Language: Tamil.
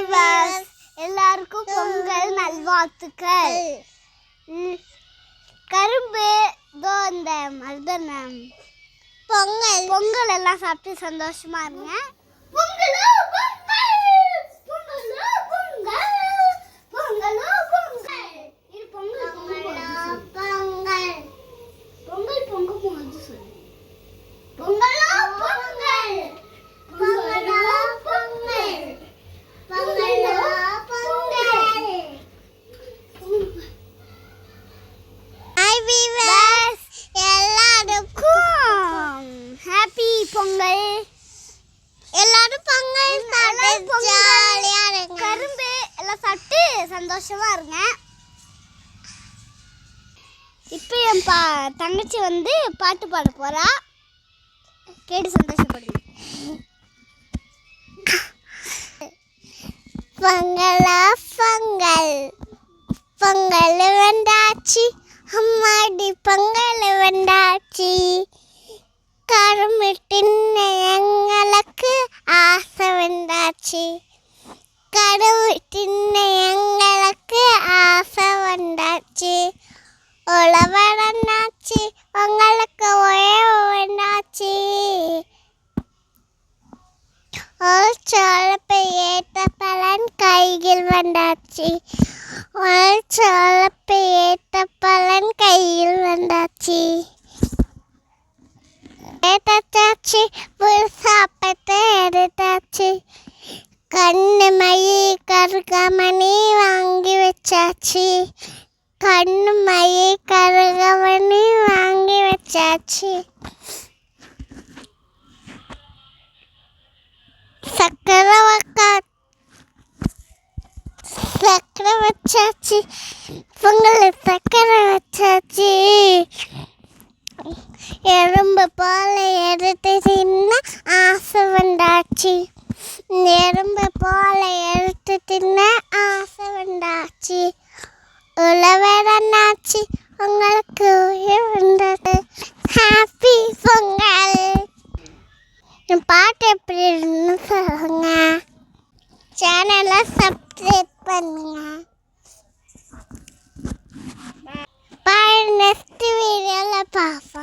வியூவர்ஸ் எல்லாருக்கும் பொங்கல் நல்வாழ்த்துக்கள் கரும்பு இதோ இந்த மருதனம் பொங்கல் பொங்கல் எல்லாம் சாப்பிட்டு சந்தோஷமா இருங்க பொங்கலோ பொங்கல் பொங்கலோ பொங்கல் இது பொங்கல் பொங்கல் பொங்கல் பொங்கல் பொங்க போது சொல்லு பொங்கலோ பொங்கல் பொங்கலோ பொங்கல் பொங்கலோ பொங்கல் ஹாய் வீவர்ஸ் எல்லாருக்கும் ஹாப்பி பொங்கல். எல்லாரும் பொங்கல் சாப்பிட்டு ஜாலியா இருங்க. கரும்பு எல்லாம் சாப்பிட்டு சந்தோஷமா இருங்க. இப்போ என் பா தங்கச்சி வந்து பாட்டு பாட போறா. கேட்டு சந்தோஷப்படுங்க. பொங்கலா பொங்கல். பொங்கல் வந்தாச்சு. அம்மாடி பொங்கல் வந்தாச்சு. கரும்பு தின்ன எங்களுக்கு ஆசை வந்தாச்சு உழவரனாச்சு உங்களுக்கு உயவு ஒரு சோழப்பை ஏற்ற பலன் கையில் வந்தாச்சு ஒரு சோழப்பை ஏற்ற பலன் கையில் வந்தாச்சு எடுத்தாச்சு புதுசாப்பத்தை எடுத்தாச்சு கண்ணு மயி கருகமணி வாங்கி வச்சாச்சு. கண்ணு மயி கருகமணி வாங்கி வச்சாச்சு. சக்கரை சக்கரை வச்சாச்சு. பொங்கல் சக்கரை வச்சாச்சு. எறும்பு போல எரு தின்ன ஆசை வந்தாச்சு எறும்பு போல எடுத்து தின்ன ஆசை வந்தாச்சு உழவரனாச்சு உங்களுக்கு வந்தது ஹாப்பி பொங்கல் என் பாட்டு எப்படி இருந்து சொல்லுங்க சேனலை சப்ஸ்கிரைப் பண்ணுங்க பாய் நெக்ஸ்ட் வீடியோவில் பார்ப்போம்